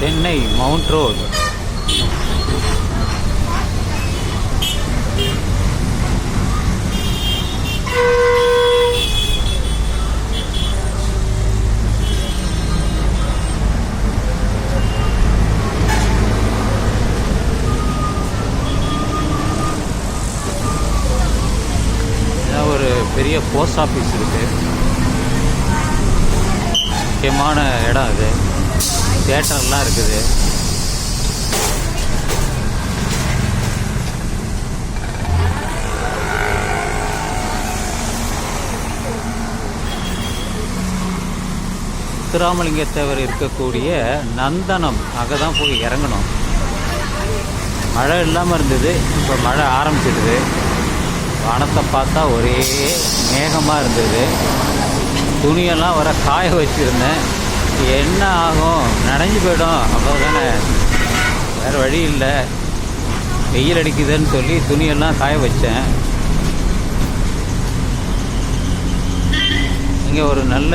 Chennai mount road. ஒரு பெரிய post office இருக்கு. முக்கியமான இடம் அது. தேட்டர்லாம் இருக்குது. முத்துராமலிங்கத்தேவர் இருக்கக்கூடிய நந்தனம் அங்கே தான் போய் இறங்கணும். மழை இல்லாமல் இருந்தது இப்போ மழை ஆரம்பிச்சிடுது. வானத்தை பார்த்தா ஒரே மேகமாக இருந்தது. துணியெல்லாம் வர காய வச்சுருந்தேன். என்ன ஆகும்? நனைஞ்சு போயிடும். அவ்வளோதானே வேறு வழி இல்லை. வெயில் அடிக்குதுன்னு சொல்லி துணியெல்லாம் காய வச்சேன். இங்கே ஒரு நல்ல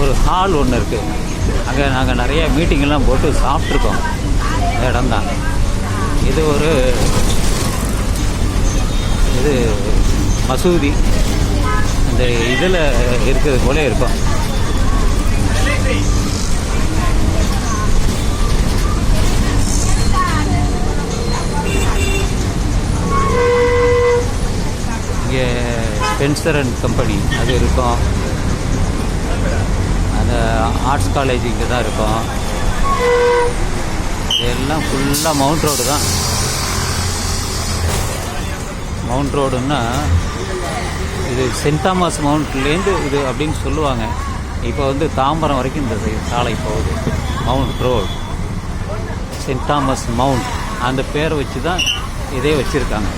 ஒரு ஹால் ஒன்று இருக்குது அங்கே நாங்கள் நிறைய மீட்டிங்கெல்லாம் போட்டு சாப்பிட்ருக்கோம் அந்த இடம் தான் இது ஒரு இது மசூதி. இந்த இதில் இருக்கிறது போல இருக்கும். இங்கே ஸ்பென்சர் அண்ட் கம்பெனி அது இருக்கும். அந்த ஆர்ட்ஸ் காலேஜ் இங்கே தான் இருக்கும். இதெல்லாம் ஃபுல்லாக மவுண்ட் ரோடு தான். மவுண்ட் ரோடுன்னா இது சென்ட் தாமஸ் மவுண்ட்லேருந்து இது அப்படின்னு சொல்லுவாங்க. இப்போ வந்து தாம்பரம் வரைக்கும் இந்த சாலை போகுது. Mount road saint Thomas mount அந்த பேரை வச்சு தான் இதே வச்சுருக்காங்க.